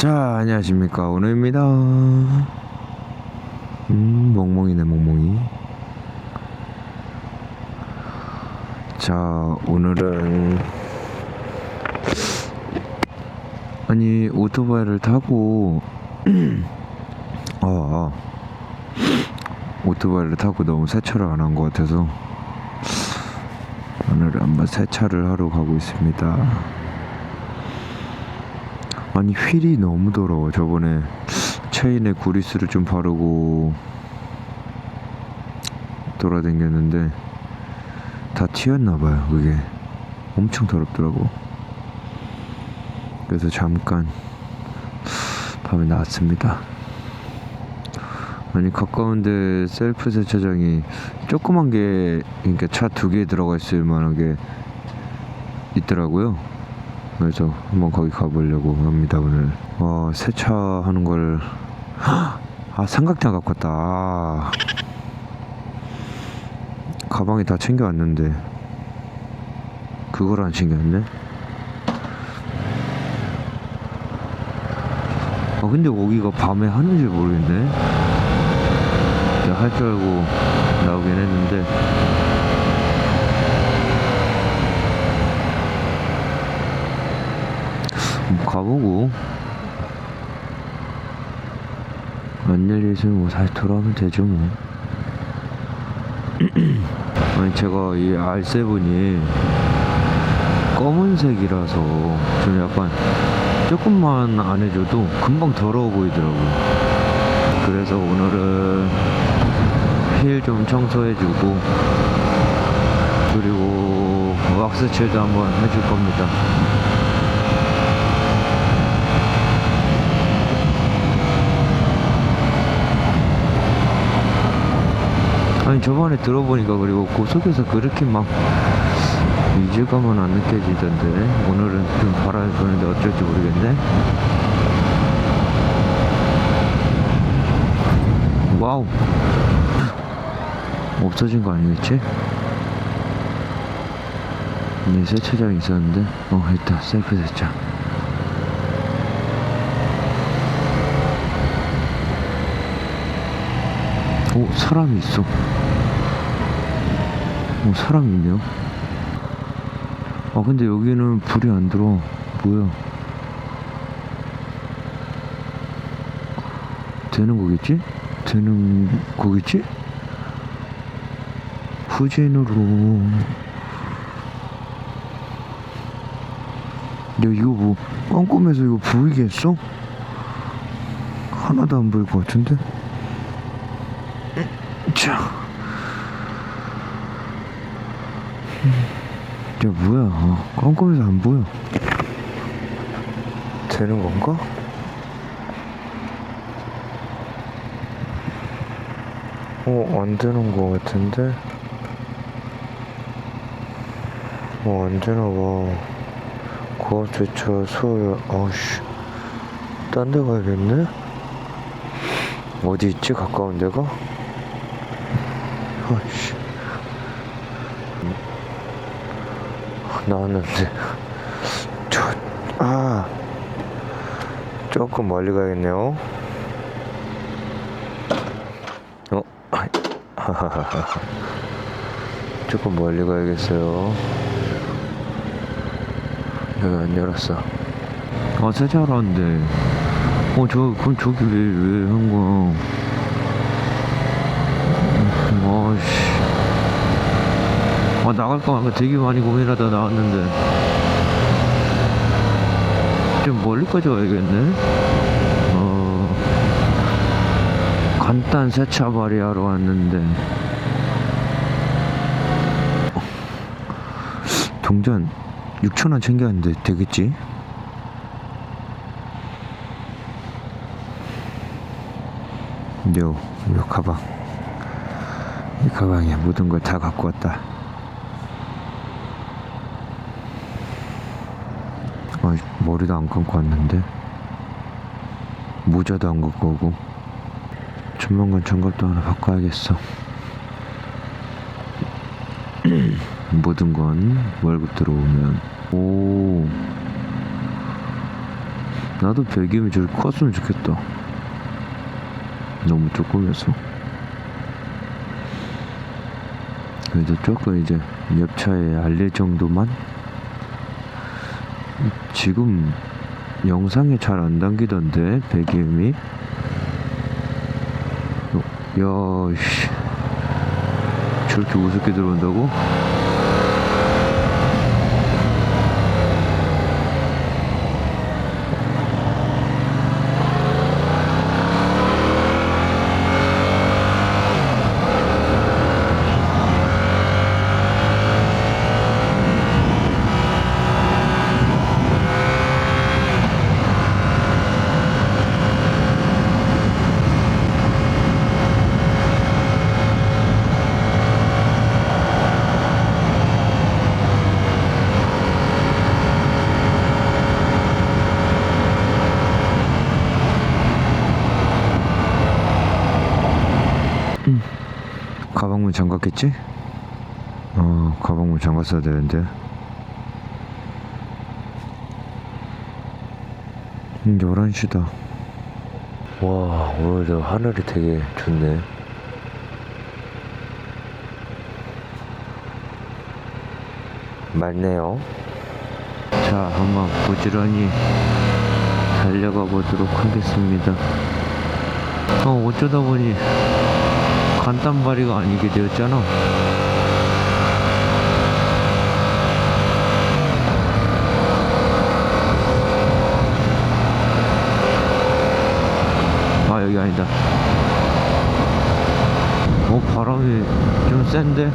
자, 안녕하십니까. 오늘입니다. 음, 멍멍이네, 멍멍이. 자, 오늘은. 아니, 오토바이를 타고, 어, 어. 오토바이를 타고 너무 세차를 안 한 것 같아서, 오늘은 한번 세차를 하러 가고 있습니다. 아니 휠이 너무 더러워. 저번에 체인에 구리스를 좀 바르고 돌아다녔는데 다 튀었나봐요 그게. 엄청 더럽더라고. 그래서 잠깐 밤에 나왔습니다. 아니 가까운데 셀프 세차장이 조그만 게 그러니까 차 두 개 들어가 있을 만한 게 있더라고요 그래서 한번 거기 가보려고 합니다 오늘. 와 세차하는 걸 아 삼각대 갖고 왔다. 아. 가방에 다 챙겨왔는데. 그걸 안 챙겼네? 아 근데 거기가 밤에 하는지 모르겠네. 할 줄 알고 나오긴 했는데 한번 가보고 안 열리면 뭐 다시 돌아오면 되죠 뭐. 아니 제가 이 R7이 검은색이라서 좀 약간 조금만 안 해줘도 금방 더러워 보이더라고요. 그래서 오늘은 휠 좀 청소해주고 그리고 왁스칠도 한번 해줄 겁니다 아니 저번에 들어보니까 그리고 고속에서 그렇게 막 위질감은 안 느껴지던데. 오늘은 좀 바람이 부는데 어쩔지 모르겠네. 와우. 없어진 거 아니겠지? 네 세차장이 있었는데. 어 있다. 셀프 세차. 오 사람이 있어 오 사람이 있네요 아 근데 여기는 불이 안 들어 뭐야 되는 거겠지? 되는 거겠지? 후진으로 야 이거 뭐 꼼꼼해서 이거 보이겠어? 하나도 안 보일 것 같은데? 자. 야 뭐야 어, 깜깜해서 안 보여 되는 건가? 어, 안 되는 거 같은데? 어, 안 되나 봐. 고압주차 소요, 아우씨. 딴 데 가야겠네? 어디 있지? 가까운 데가? 아이씨. 나왔는데. 저, 아. 조금 멀리 가야겠네요. 어. 조금 멀리 가야겠어요. 여기 안 열었어. 아, 세차하러 왔는데. 어, 저, 그럼 저기 왜, 왜 한 거야? 아씨. 아, 나갈까 말까 되게 많이 고민하다 나왔는데. 좀 멀리까지 가야겠네? 어, 간단 세차 발휘하러 왔는데. 동전 6천원 챙겼는데 되겠지? 요, 요 가방. 이 가방에 모든 걸 다 갖고 왔다. 아, 머리도 안 감고 왔는데. 모자도 안 갖고 오고. 조만간 장갑도 하나 바꿔야겠어. 모든 건 월급 들어오면. 오. 나도 배기음이 저렇게 컸으면 좋겠다. 너무 조금해서. 그래도 조금 이제 옆차에 알릴 정도만? 지금 영상에 잘 안 담기던데, 배기음이? 어, 야, 씨. 저렇게 우습게 들어온다고? 가방문 잠갔겠지? 어, 가방문 잠갔어야 되는데. 음, 11시다. 와, 오늘도 하늘이 되게 좋네. 맞네요. 자, 한번 부지런히 달려가 보도록 하겠습니다. 어, 어쩌다 보니 간단바리가 아니게 되었잖아. 아 여기 아니다. 어 바람이 좀 센데.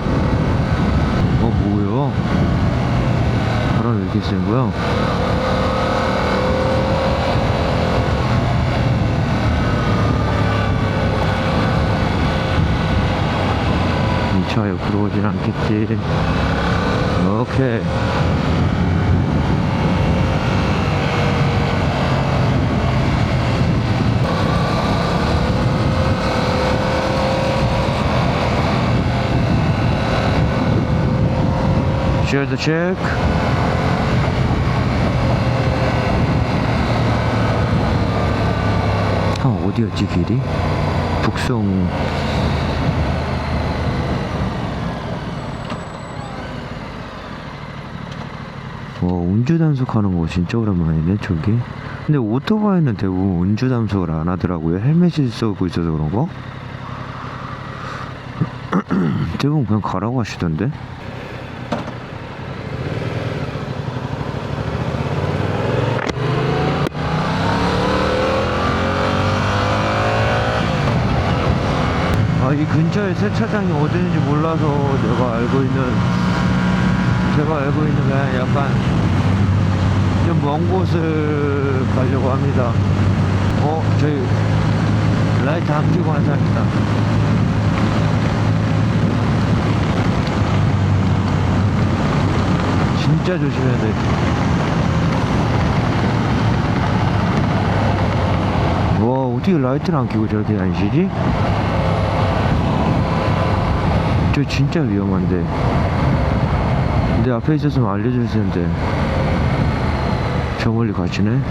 어 뭐야? 바람이 왜 이렇게 센 거야? 이차 옆으로 오진 않겠지. 오케이. The check. 아, 어디였지, 길이? 북성. 와, 운주 단속하는 거 진짜 오랜만이네, 저기. 근데 오토바이는 대부분 운주 단속을 안 하더라고요. 헬멧을 쓰고 있어서 그런 거? 대부분 그냥 가라고 하시던데? 아, 이 근처에 세차장이 어디 있는지 몰라서 내가 알고 있는, 제가 알고 있는 그냥 약간 좀 먼 곳을 가려고 합니다. 어, 저희 라이트 안 켜고 한 사람이다. 진짜 조심해야 돼. 와, 어떻게 라이트를 안 켜고 저렇게 다니시지? 저 진짜 위험한데. 내 앞에 있었으면 알려줄 텐데. 저 멀리 가시네.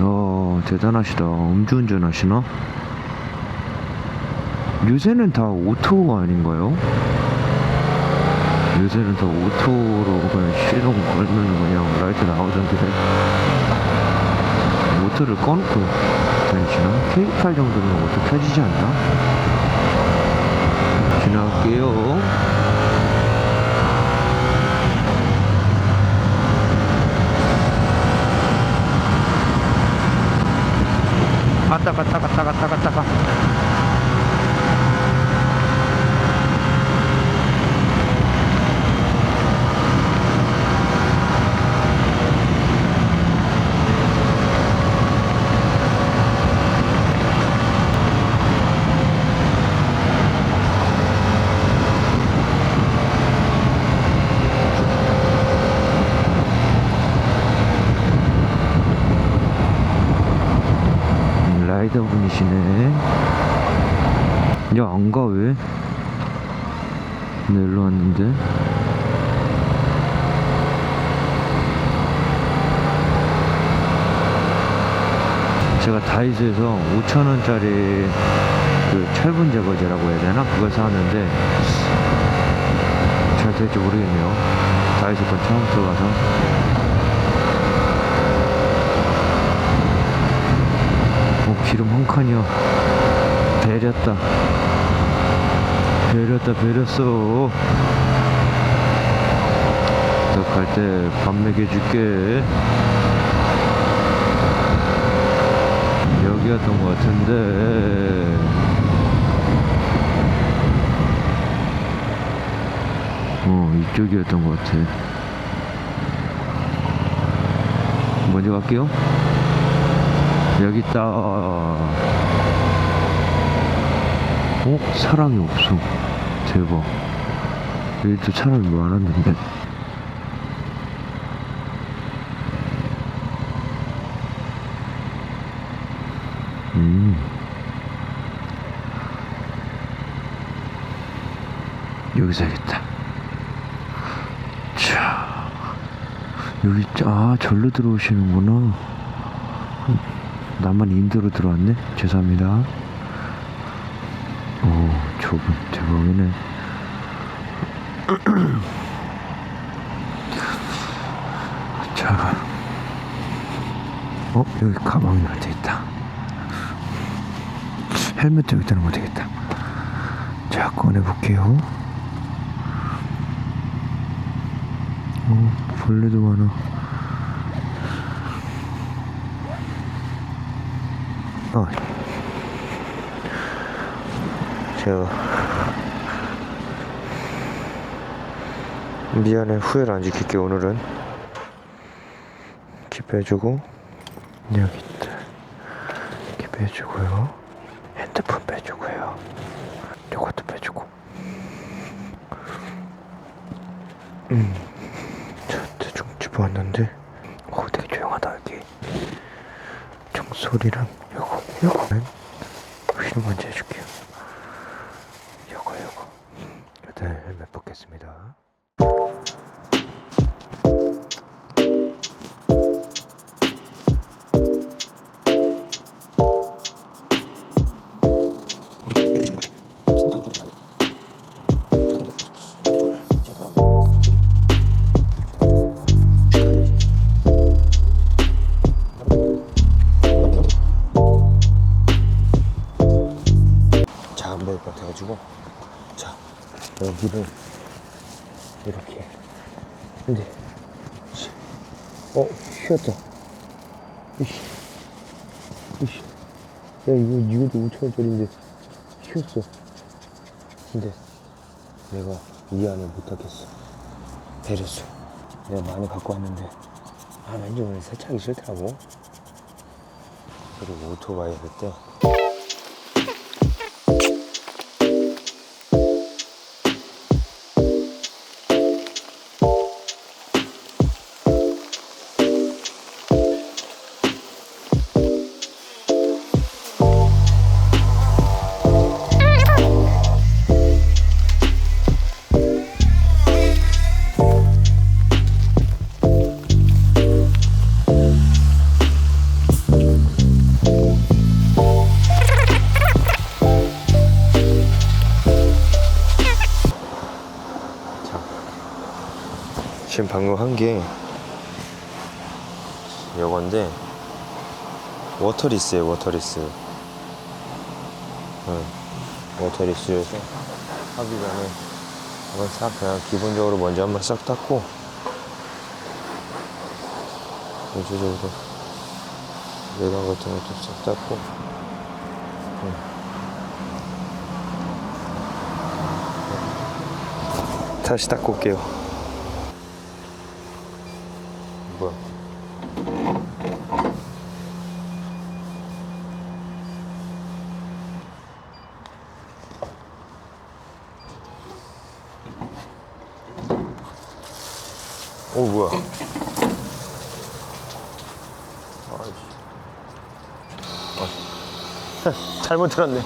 어, 대단하시다. 음주운전 하시나? 요새는 다 오토 아닌가요? 요새는 다 오토로 그냥 시동 걸면 그냥 라이트 나오던데. 오토를 꺼놓고 다니시나? K8 정도면 오토 켜지지 않나? 지나갈게요. 갔다 갔다 갔 다 갔다 갔다 가. 음, 라이더 분이시네. 야, 안 가, 왜? 나 일로 왔는데. 제가 다이소에서 5천원짜리 그 철분 제거제라고 해야 되나? 그걸 사왔는데 잘 될지 모르겠네요. 다이소 건 처음 써봐서. 어, 기름 한 칸이야. 배렸다. 배렸다, 배렸어. 너 갈 때 밥 먹여줄게. 여기였던 것 같은데. 어, 이쪽이었던 것 같아. 먼저 갈게요. 여기 있다. 어? 사람이 없어. 대박. 여기도 사람이 많았는데. 음. 여기서 야겠다 자, 여기, 아, 절로 들어오시는구나. 음, 나만 인도로 들어왔네? 죄송합니다. 오, 좁은 대박이네. 자, 어, 여기 가방이 놔져 있다. 헬멧도 여기다 놓으면 되겠다. 자, 꺼내볼게요. 어, 벌레도 많아. 어. 제가 미안해 후회를 안 지킬게 오늘은. 이렇게 빼주고 여기 있다. 이렇게 빼주고요. 핸드폰 빼주고요. 요것도 빼주고. 음, 저 대충 집어왔는데 어 되게 조용하다 여기. 종소리랑 요거 요거는 휠 먼저 해줄게 것 같아가지고. 자, 여기를 이렇게. 근데, 씨, 어, 휘었다. 이씨, 이씨. 야, 이거, 이것도 5천원짜리인데, 휘었어. 근데, 내가 이 안에 못하겠어. 배렸어. 내가 많이 갖고 왔는데, 아, 왠지 오늘 세차하기 싫더라고. 그리고 오토바이 할 때, 지금 방금 한 게 요건데 워터리스에요 워터리스 응, 워터리스에서 하기 전에 이건 싹 그냥 기본적으로 먼저 한번 싹 닦고 전체적으로 내장 같은 것도 싹 닦고 다시 닦고 올게요. 뭐야? 오 뭐야? 아이씨. 아, 잘못 들었네.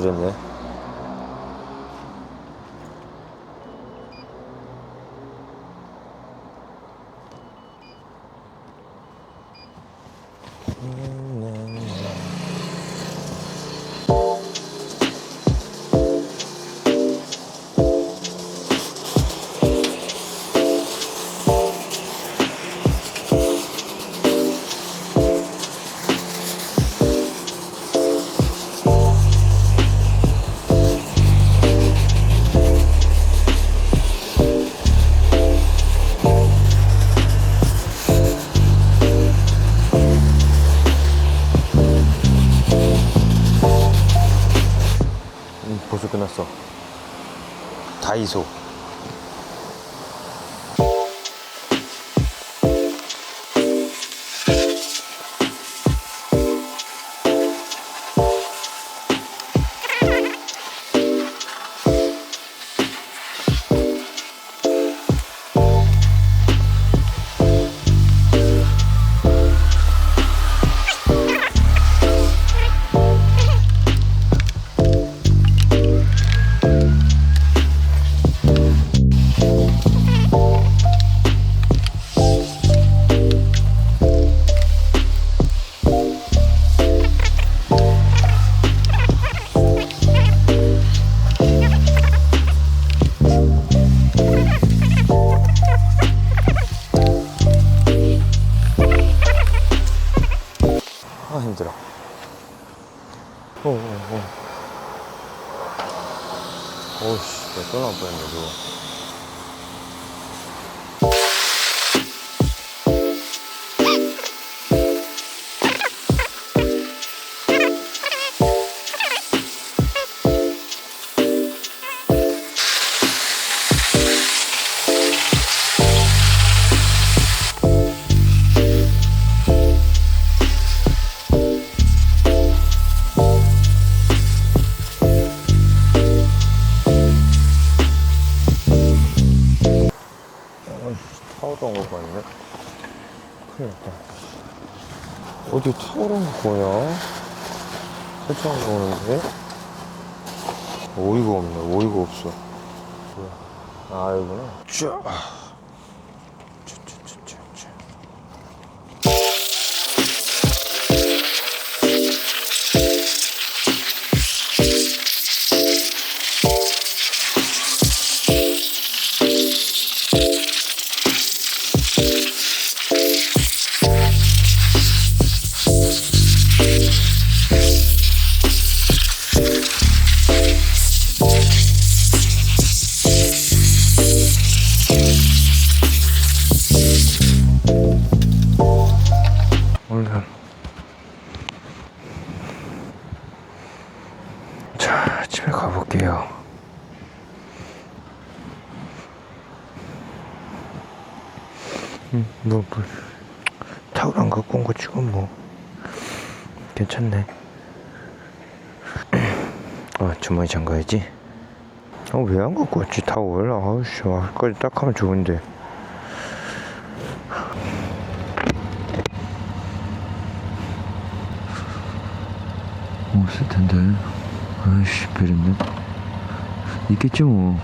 내 다이 어어어 오씨 내가 떠날 뻔했네 그거 타오를 안 갖고 오냐? 세차하고 오는데? 오이가 없네, 오이가 없어. 뭐야? 아, 이구나. 쫙. 아 주머니 잠가야지 어 왜 안 갖고 왔지 타올 아우씨 아까지 딱 하면 좋은데 없을 텐데. 아이씨, 베렸네. 있겠지 뭐.